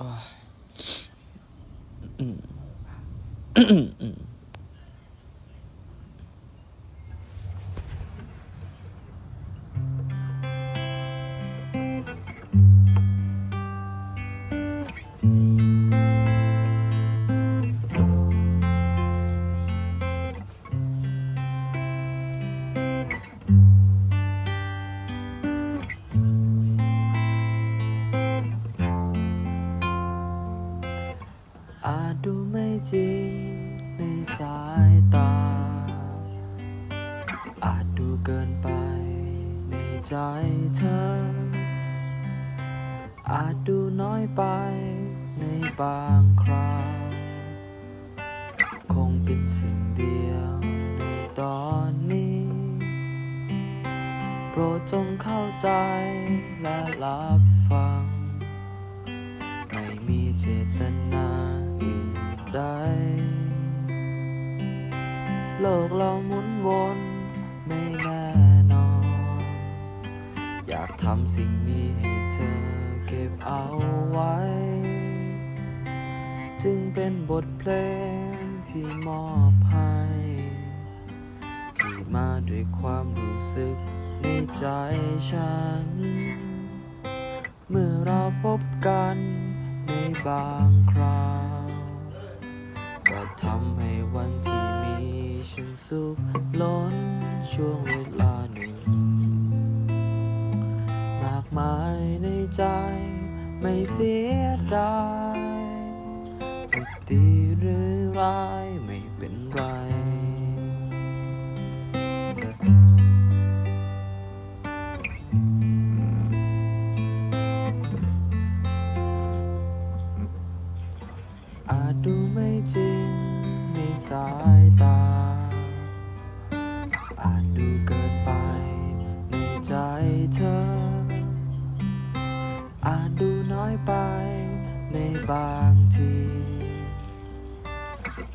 อ้ยอืมอื อาจดูไม่จริงในสายตา อาจดูเกินไปในใจเธอ อาจดูน้อยไปในบางคราวคงเป็นสิ่งเดียวในตอนนี้ โปรดจงเข้าใจและรับฟัง ไม่มีเจตนา ใด โลกเราหมุนวนไม่แน่นอน อยากทำสิ่งนี้ให้เธอเก็บเอาไว้ จึงเป็นบทเพลงที่มอบให้ที่มาด้วยความรู้สึกในใจฉัน เมื่อเราพบกันในบางคราวก็ ทำให้วันที่มีฉันสุขล้นช่วงเวลาหนึ่ง มากมายในใจไม่เสียดายจะดีหรือร้ายไม่เป็นไร อาจดูน้อยไปในบางที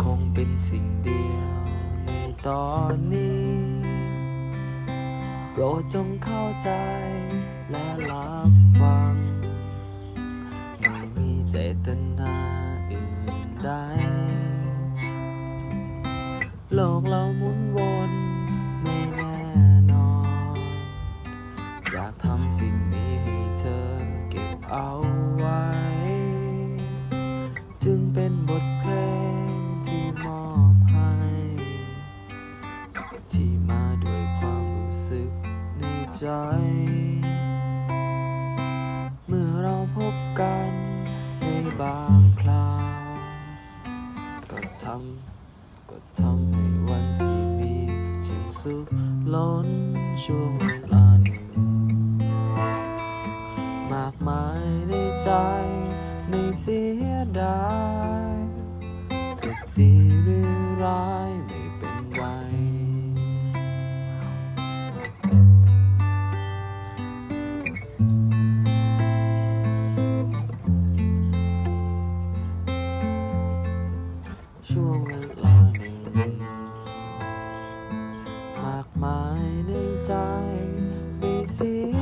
คงเป็นสิ่งเดียวในตอนนี้ โปรดจงเข้าใจและรับฟัง ไม่มีเจตนาอื่นใดโลกเราหมุนวนไม่แน่นอน อยากทำสิ่งนี้ เอาไว้ จึงเป็นบทเพลงที่มอบให้ ที่มาด้วยความรู้สึกในใจ เมื่อเราพบกันในบางคราว ก็ทำก็ทำให้วันที่มีฉันสุขล้นช่วงเวลา ไม่เสียดายจกดีหรือร้ายไม่เป็นไร ช่วงเวลาหนึ่งมากมายในใจไม่เสีย